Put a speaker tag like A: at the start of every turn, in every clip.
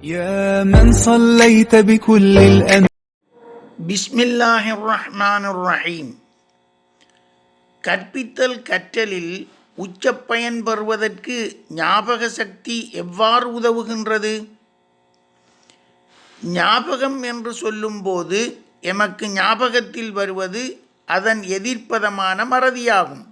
A: يا من صليت بكل الأنبياء
B: பிஸ்மில்லாஹிர் ரஹ்மானுர் ரஹீம் கற்பித்தல் கற்றலில் உச்ச பயன் பெறுவதற்கு ஞாபக சக்தி எவ்வாறு உதவுகின்றது ஞாபகம் என்று சொல்லும்போது எமக்கு ஞாபகத்தில் வருவது அதன் எதிர்ப்பதமான மறதியாகும்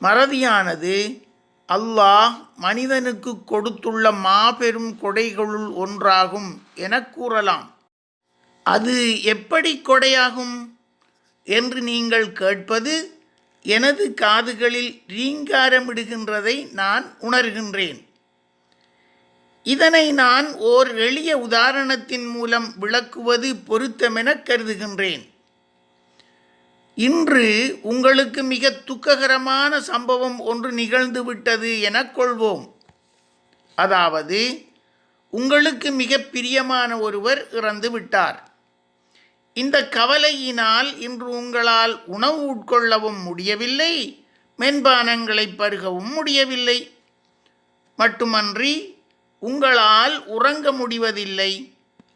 B: மறதியானது அல்லாஹ் மனிதனுக்கு கொடுத்துள்ள மாபெரும் கொடைகளுள் ஒன்றாகும் என கூறலாம். அது எப்படி கொடையாகும் என்று நீங்கள் கேட்பது எனது காதுகளில் ரீங்காரமிடுகின்றதை நான் உணர்கின்றேன். இதனை நான் ஓர் எளிய உதாரணத்தின் மூலம் விளக்குவது பொருத்தமென கருதுகின்றேன். இன்று உங்களுக்கு மிக துக்ககரமான சம்பவம் ஒன்று நிகழ்ந்துவிட்டது எனக் கொள்வோம். அதாவது உங்களுக்கு மிக பிரியமான ஒருவர் இறந்து விட்டார். இந்த கவலையினால் இன்று உங்களால் உணவு உட்கொள்ளவும் முடியவில்லை மென்பானங்களை பருகவும் முடியவில்லை. மட்டுமன்றி உங்களால் உறங்க முடிவதில்லை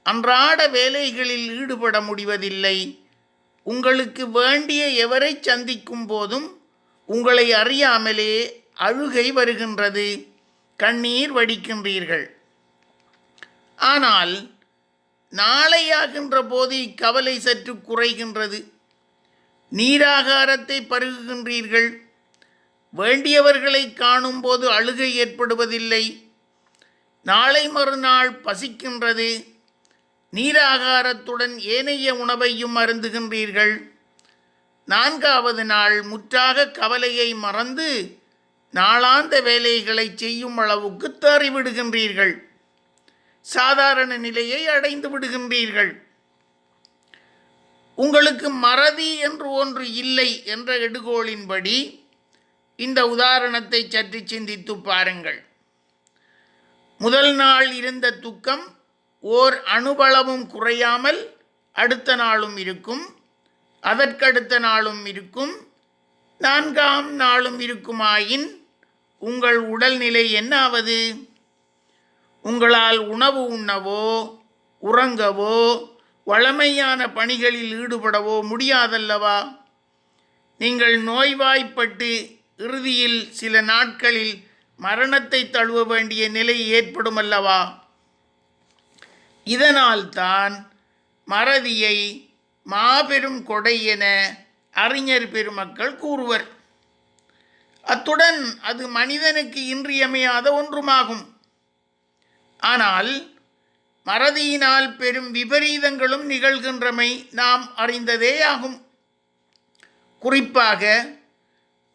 B: அன்றாட வேலைகளில் ஈடுபட முடிவதில்லை உங்களுக்கு வேண்டிய எவரை சந்திக்கும் போதும் உங்களை அறியாமலே அழுகை வருகின்றது. கண்ணீர் வடிக்கின்றீர்கள். ஆனால் நாளையாகின்ற போது இக்கவலை சற்று குறைகின்றது. நீராகாரத்தை பருகுகின்றீர்கள். வேண்டியவர்களை காணும்போது அழுகை ஏற்படுவதில்லை. நாளை மறுநாள் பசிக்கின்றது. நீராகாரத்துடன் ஏனைய உணவையும் அருந்துகின்றீர்கள். நான்காவது நாள் முற்றாக கவலையை மறந்து நாளாந்த வேலைகளை செய்யும் அளவுக்கு தேறிவிடுகின்றீர்கள். சாதாரண நிலையை அடைந்து விடுகின்றீர்கள். உங்களுக்கு மறதி என்று ஒன்று இல்லை என்ற எடுகோளின்படி இந்த உதாரணத்தை சற்று சிந்தித்து பாருங்கள். முதல் நாள் இருந்த துக்கம் ஓர் அணுபளவும் குறையாமல் அடுத்த நாளும் இருக்கும் அதற்கடுத்த நாளும் இருக்கும் நான்காம் நாளும் இருக்குமாயின் உங்கள் உடல்நிலை என்னாவது? உங்களால் உணவு உண்ணவோ உறங்கவோ வளமையான பணிகளில் ஈடுபடவோ முடியாதல்லவா? நீங்கள் நோய்வாய்ப்பட்டு இறுதியில் சில நாட்களில் மரணத்தை தழுவ வேண்டிய நிலை ஏற்படும் அல்லவா இதனால்தான் மறதியை மாபெரும் கொடை என அறிஞர் பெருமக்கள் கூறுவர். அத்துடன் அது மனிதனுக்கு இன்றியமையாத ஒன்றுமாகும். ஆனால் மறதியினால் பெரும் விபரீதங்களும் நிகழ்கின்றமை நாம் அறிந்ததேயாகும் குறிப்பாக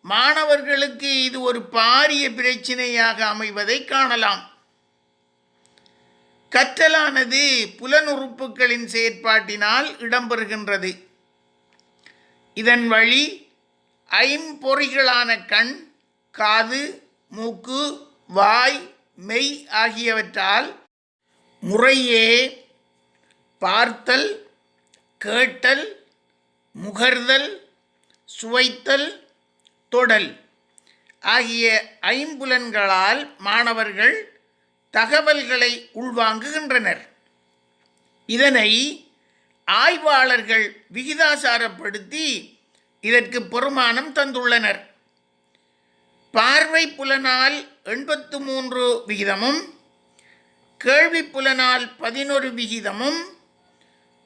B: மாணவர்களுக்கு இது ஒரு பாரிய பிரச்சினையாக அமைவதை காணலாம். கற்றலானது புலனுறுப்புகளின் செயற்பாட்டினால் இடம்பெறுகின்றது. இதன் வழி ஐம்பொறிகளான கண் காது மூக்கு வாய் மெய் ஆகியவற்றால் முறையே பார்த்தல் கேட்டல் முகர்தல் சுவைத்தல் தொடல் ஆகிய ஐம்புலன்களால் மாணவர்கள் தகவல்களை உள்வாங்குகின்றனர். இதனை ஆய்வாளர்கள் விகிதாசாரப்படுத்தி இதற்கு பெருமானம் தந்துள்ளனர். பார்வை புலனால் எண்பத்து மூன்று விகிதமும் கேள்வி புலனால் பதினொரு விகிதமும்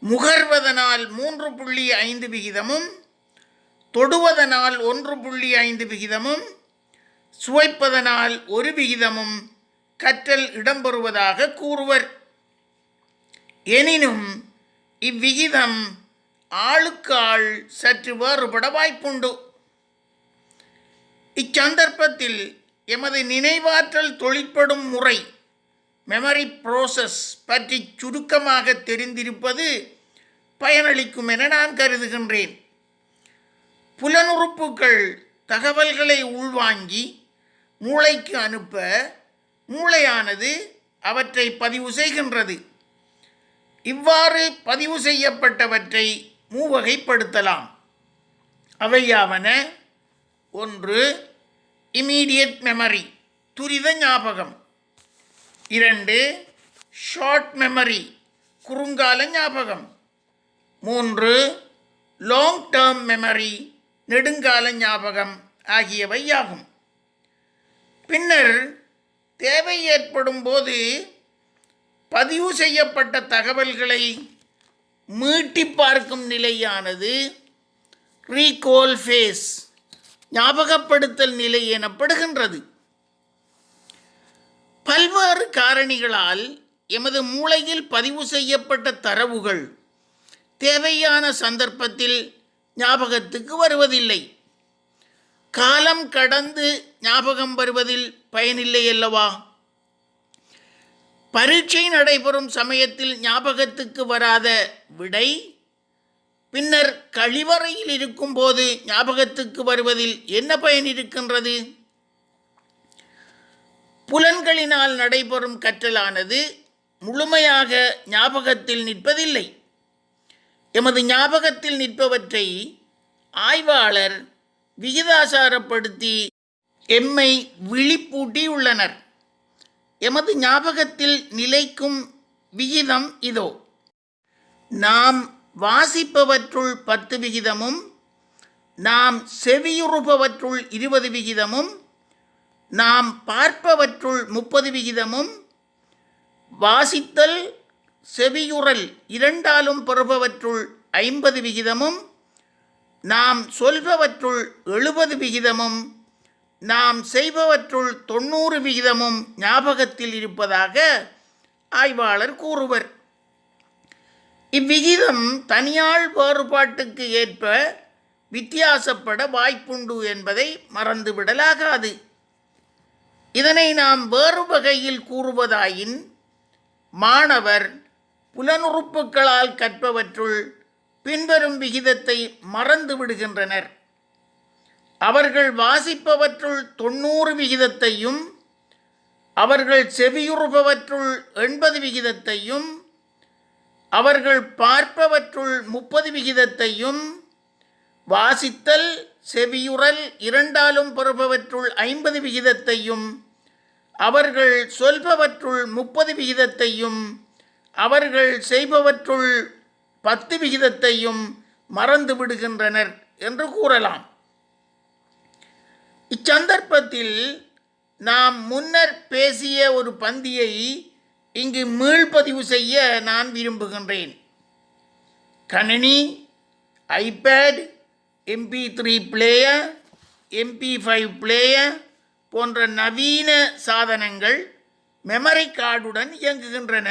B: முகர்வதனால் மூன்று புள்ளி ஐந்து விகிதமும் தொடுவதனால் ஒன்று புள்ளி ஐந்து விகிதமும் சுவைப்பதனால் ஒரு விகிதமும் கற்றல் இடம்பெறுவதாக கூறுவர். எனினும் இவ்விகிதம் ஆளுக்கு ஆள் சற்று வேறுபட வாய்ப்புண்டு. இச்சந்தர்ப்பத்தில் எமது நினைவாற்றல் தொழிற்படும் முறை மெமரி ப்ரோசஸ் பற்றி சுருக்கமாக தெரிந்திருப்பது பயனளிக்கும் என நான் கருதுகின்றேன். புலனுறுப்புகள் தகவல்களை உள்வாங்கி மூளைக்கு அனுப்ப மூளையானது அவற்றை பதிவு செய்கின்றது. இவ்வாறு பதிவு செய்யப்பட்டவற்றை மூவகைப்படுத்தலாம். அவையாவன ஒன்று இமீடியட் மெமரி துரித ஞாபகம். இரண்டு ஷார்ட் மெமரி குறுங்கால ஞாபகம். மூன்று லாங் டேர்ம் மெமரி நெடுங்கால ஞாபகம் ஆகியவை ஆகும் பின்னர் தேவை ஏற்படும் போது பதிவு செய்யப்பட்ட தகவல்களை மீட்டி பார்க்கும் நிலையானது ரீகோல் ஃபேஸ் ஞாபகப்படுத்தல் நிலை எனப்படுகின்றது. பல்வேறு காரணிகளால் எமது மூளையில் பதிவு செய்யப்பட்ட தரவுகள் தேவையான சந்தர்ப்பத்தில் ஞாபகத்துக்கு வருவதில்லை. காலம் கடந்து ஞாபகம் வருவதில் பயனில்லை அல்லவா? பரீட்சை நடைபெறும் சமயத்தில் ஞாபகத்துக்கு வராத விடை பின்னர் கழிவறையில் இருக்கும்போது ஞாபகத்துக்கு வருவதில் என்ன பயன் இருக்கின்றது? புலன்களினால் நடைபெறும் கற்றலானது முழுமையாக ஞாபகத்தில் நிற்பதில்லை. எமது ஞாபகத்தில் நிற்பவற்றை ஆய்வாளர் விகிதாசாரப்படுத்தி எம்மை விழிப்பூட்டியுள்ளனர். எமது ஞாபகத்தில் நிலைக்கும் விகிதம் இதோ. நாம் வாசிப்பவற்றுள் பத்து விகிதமும் நாம் செவியுறுபவற்றுள் இருபது விகிதமும் நாம் பார்ப்பவற்றுள் முப்பது விகிதமும் வாசித்தல் செவியுறல் இரண்டாலும் பெறுபவற்றுள் ஐம்பது விகிதமும் நாம் சொல்பவற்றுள் எழுபது விகிதமும் நாம் செய்பவற்றுள் தொண்ணூறு விகிதமும் ஞாபகத்தில் இருப்பதாக ஆய்வாளர் கூறுவர். இவ்விகிதம் தனியாள் வேறுபாட்டுக்கு ஏற்ப வித்தியாசப்பட வாய்ப்புண்டு என்பதை மறந்துவிடலாகாது. இதனை நாம் வேறு வகையில் கூறுவதாயின் மாணவர் புலனுறுப்புகளால் கற்பவற்றுள் பின்வரும் விகிதத்தை மறந்து விடுகின்றனர். அவர்கள் வாசிப்பவற்றுள் தொண்ணூறு விகிதத்தையும் அவர்கள் செவியுறுபவற்றுள் எண்பது விகிதத்தையும் அவர்கள் பார்ப்பவற்றுள் முப்பது விகிதத்தையும் வாசித்தல் செவியுறல் இரண்டாலும் பெறுபவற்றுள் ஐம்பது விகிதத்தையும் அவர்கள் சொல்பவற்றுள் முப்பது விகிதத்தையும் அவர்கள் செய்பவற்றுள் பத்து விகிதத்தையும் மறந்து விடுகின்றனர் என்று கூறலாம். இச்சந்தர்ப்பத்தில் நாம் முன்னர் பேசிய ஒரு பந்தியை இங்கு மீள்பதிவு செய்ய நான் விரும்புகின்றேன். கணினி iPad MP three player MP five player போன்ற நவீன சாதனங்கள் மெமரி கார்டுடன் இயங்குகின்றன.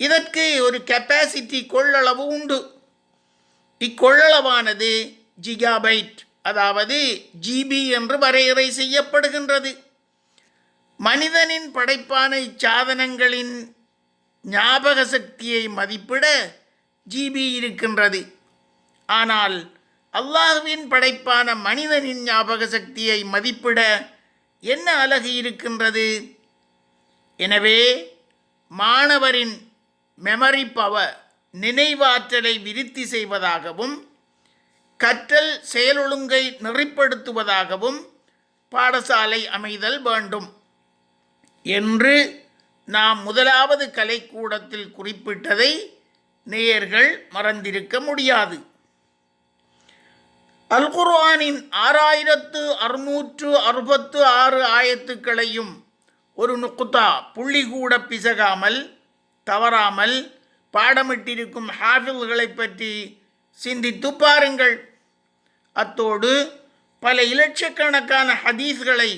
B: இதற்கு ஒரு கெப்பாசிட்டி கொள்ளளவு உண்டு. இக்கொள்ளளவானது ஜிகாபைட் அதாவது ஜிபி என்று வரையறை செய்யப்படுகின்றது. மனிதனின் படைப்பான இச்சாதனங்களின் ஞாபக சக்தியை மதிப்பிட ஜிபி இருக்கின்றது. ஆனால் அல்லாஹுவின் படைப்பான மனிதனின் ஞாபக சக்தியை மதிப்பிட என்ன அழகு இருக்கின்றது? எனவே மாணவரின் மெமரி பவர் நினைவாற்றலை விருத்தி செய்வதாகவும் கற்றல் செயலொழுங்கை நெறிப்படுத்துவதாகவும் பாடசாலை அமைதல் வேண்டும் என்று நாம் முதலாவது கலைக்கூடத்தில் குறிப்பிட்டதை நேயர்கள் மறந்திருக்க முடியாது. அல்குர்ஆனின் ஆறாயிரத்து அறுநூற்று அறுபத்து ஆறு ஆயத்துக்களையும் ஒரு நுக்குதா புள்ளி கூட பிசகாமல் தவறாமல் பாடமிட்டிருக்கும் ஹாஃபில்களை பற்றி சிந்தித்து பாருங்கள். அத்தோடு பல இலட்சக்கணக்கான ஹதீஸ்களை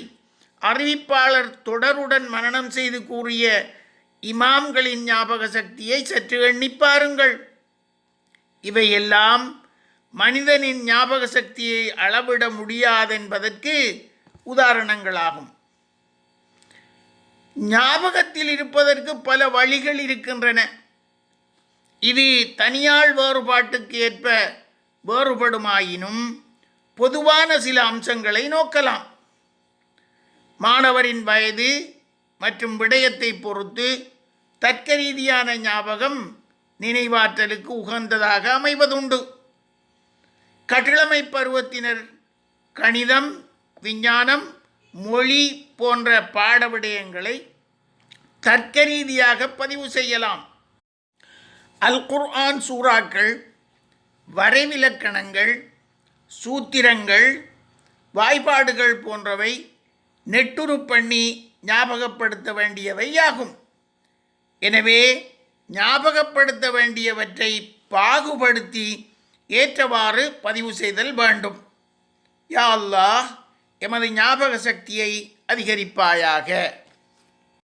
B: அறிவிப்பாளர் தொடருடன் மனனம் செய்து கூறிய இமாம்களின் ஞாபக சக்தியை சற்று எண்ணி பாருங்கள். இவையெல்லாம் மனிதனின் ஞாபக சக்தியை அளவிட முடியாதென்பதற்கு உதாரணங்களாகும். ஞாபகத்தில் இருப்பதற்கு பல வழிகள் இருக்கின்றன. இது தனியாள் வேறுபாட்டுக்கு ஏற்ப வேறுபடுமாயினும் பொதுவான சில அம்சங்களை நோக்கலாம். மாணவரின் வயது மற்றும் விடயத்தை பொறுத்து தர்க்க ரீதியான ஞாபகம் நினைவாற்றலுக்கு உகந்ததாக அமைவதுண்டு. கட்டிளமை பருவத்தினர் கணிதம் விஞ்ஞானம் மொழி போன்ற பாட விடயங்களை தர்க்க ரீதியாக பதிவு செய்யலாம். அல் குர்ஆன் சூறாக்கள் வரைவிலக்கணங்கள் சூத்திரங்கள் வாய்ப்பாடுகள் போன்றவை நெட்டுரு பண்ணி ஞாபகப்படுத்த வேண்டியவையாகும். எனவே ஞாபகப்படுத்த வேண்டியவற்றை பாகுபடுத்தி ஏற்றவாறு பதிவு செய்தல் வேண்டும். யா அல்லாஹ்! எமது ஞாபக சக்தியை அதிகரிப்பாயாக.